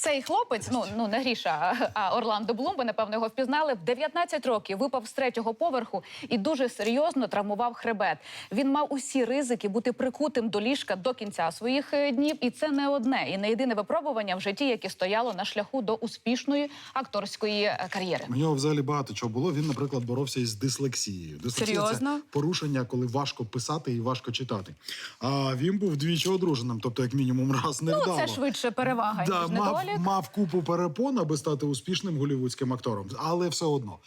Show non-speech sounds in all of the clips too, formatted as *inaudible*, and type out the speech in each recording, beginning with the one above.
Цей хлопець, ну ну не Гріша, а- Орландо Блум, ви напевно його впізнали. В 19 років випав з третього поверху і дуже серйозно травмував хребет. Він мав усі ризики бути прикутим до ліжка до кінця своїх е, днів, і це не одне і не єдине випробування в житті, яке стояло на шляху до успішної акторської е, кар'єри. У нього взагалі багато чого було. Він, наприклад, боровся із дислексією. Дислексія Серйозно? це порушення, коли важко писати і важко читати. А він був двічі одруженим, тобто, як мінімум, *laughs* раз не Ну вдало. це швидше перевага Да, ніж мав, недолік. мав купу перепон, аби стати успішним голівудським актором, але все одно.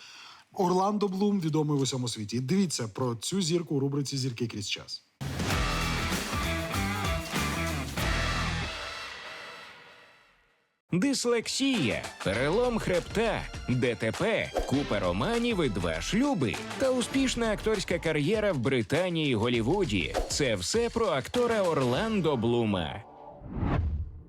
Орландо Блум відомий в усьому світі. Дивіться про цю зірку у рубриці Зірки крізь час. Дислексія, перелом хребта, ДТП, купа романів і два шлюби та успішна акторська кар'єра в Британії і Голівуді. Це все про актора Орландо Блума.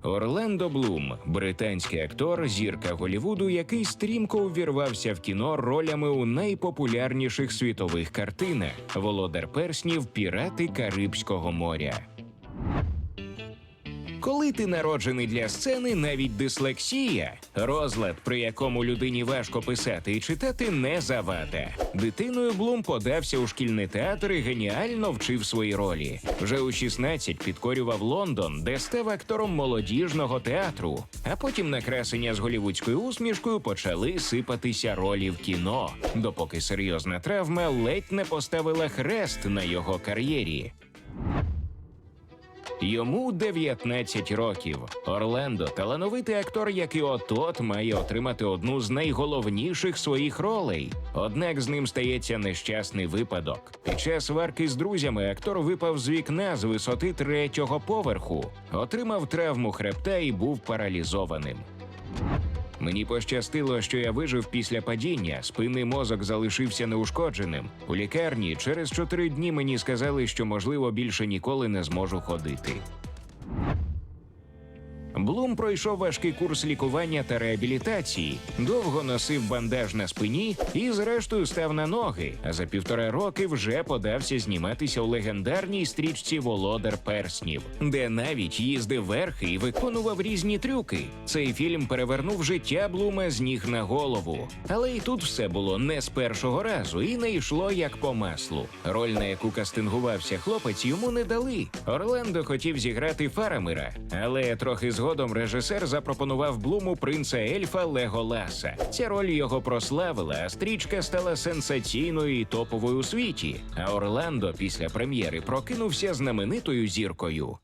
Орландо Блум британський актор, зірка Голівуду, який стрімко увірвався в кіно ролями у найпопулярніших світових картинах: Володар перснів, Пірати Карибського моря. Коли ти народжений для сцени, навіть дислексія, розлад, при якому людині важко писати і читати, не завада. Дитиною Блум подався у шкільний театр і геніально вчив свої ролі. Вже у 16 підкорював Лондон, де став актором молодіжного театру. А потім на красення з голівудською усмішкою почали сипатися ролі в кіно, допоки серйозна травма ледь не поставила хрест на його кар'єрі. Йому 19 років. Орлендо талановитий актор, який от-от має отримати одну з найголовніших своїх ролей. Однак з ним стається нещасний випадок. Під час сварки з друзями актор випав з вікна з висоти третього поверху, отримав травму хребта і був паралізованим. Мені пощастило, що я вижив після падіння. Спинний мозок залишився неушкодженим. У лікарні через чотири дні мені сказали, що можливо більше ніколи не зможу ходити. Блум пройшов важкий курс лікування та реабілітації, довго носив бандаж на спині і, зрештою, став на ноги. А за півтора роки вже подався зніматися у легендарній стрічці Володар перснів, де навіть їздив верхи і виконував різні трюки. Цей фільм перевернув життя Блума з ніг на голову. Але і тут все було не з першого разу і не йшло як по маслу. Роль, на яку кастингувався хлопець, йому не дали. Орландо хотів зіграти Фарамира, але трохи згодом режисер запропонував Блуму принца ельфа Леголаса. Ця роль його прославила, а стрічка стала сенсаційною і топовою у світі. А Орландо після прем'єри прокинувся знаменитою зіркою.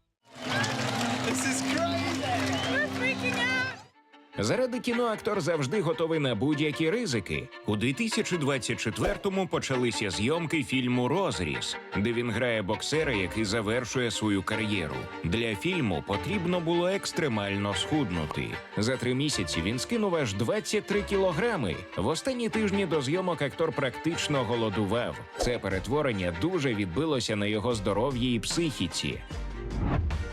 Заради кіно актор завжди готовий на будь-які ризики. У 2024-му почалися зйомки фільму Розріз, де він грає боксера, який завершує свою кар'єру. Для фільму потрібно було екстремально схуднути. За три місяці він скинув аж 23 кілограми. В останні тижні до зйомок актор практично голодував. Це перетворення дуже відбилося на його здоров'ї і психіці.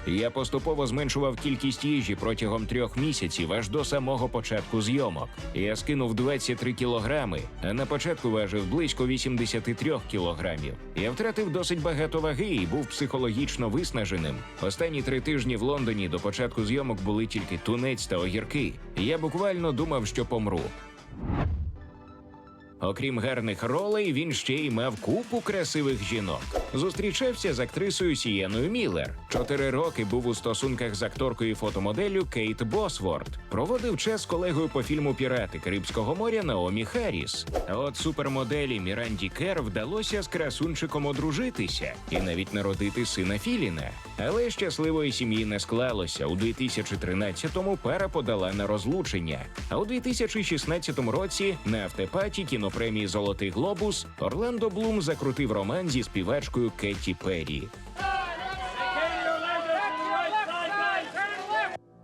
Я поступово зменшував кількість їжі протягом трьох місяців аж до самого початку зйомок. Я скинув 23 кілограми, а на початку важив близько 83 кілограмів. Я втратив досить багато ваги і був психологічно виснаженим. Останні три тижні в Лондоні до початку зйомок були тільки тунець та огірки. Я буквально думав, що помру. Окрім гарних ролей, він ще й мав купу красивих жінок. Зустрічався з актрисою Сієною Міллер. Чотири роки був у стосунках з акторкою і фотомоделлю Кейт Босворд. Проводив час колегою по фільму Пірати Карибського моря Наомі Харріс. А от супермоделі Міранді Кер вдалося з красунчиком одружитися і навіть народити сина Філіна. Але щасливої сім'ї не склалося. У 2013-му пара подала на розлучення. А у 2016 році на автопаті кінопремії Золотий глобус Орландо Блум закрутив роман зі співачкою Кетті Перрі.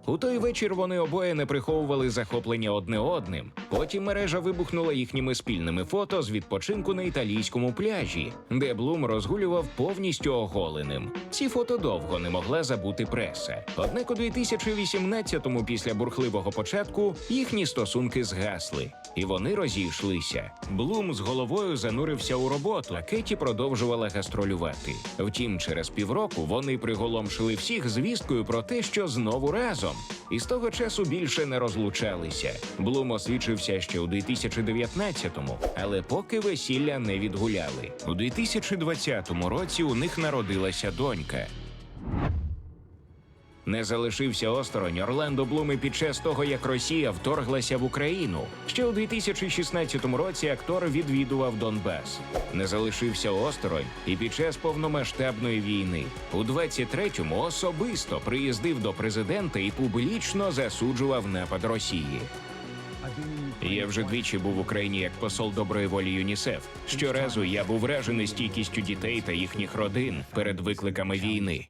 У той вечір вони обоє не приховували захоплення одне одним. Потім мережа вибухнула їхніми спільними фото з відпочинку на італійському пляжі, де Блум розгулював повністю оголеним. Ці фото довго не могла забути преса. Однак у 2018-му, після бурхливого початку, їхні стосунки згасли, і вони розійшлися. Блум з головою занурився у роботу, а Кеті продовжувала гастролювати. Втім, через півроку вони приголомшили всіх звісткою про те, що знову разом. Брюсом. І з того часу більше не розлучалися. Блум освічився ще у 2019-му, але поки весілля не відгуляли. У 2020 році у них народилася донька. Не залишився осторонь Орландо Блум і під час того, як Росія вторглася в Україну. Ще у 2016 році актор відвідував Донбас. Не залишився осторонь і під час повномасштабної війни. У 23-му особисто приїздив до президента і публічно засуджував напад Росії. Я вже двічі був в Україні як посол доброї волі ЮНІСЕФ. Щоразу я був вражений стійкістю дітей та їхніх родин перед викликами війни.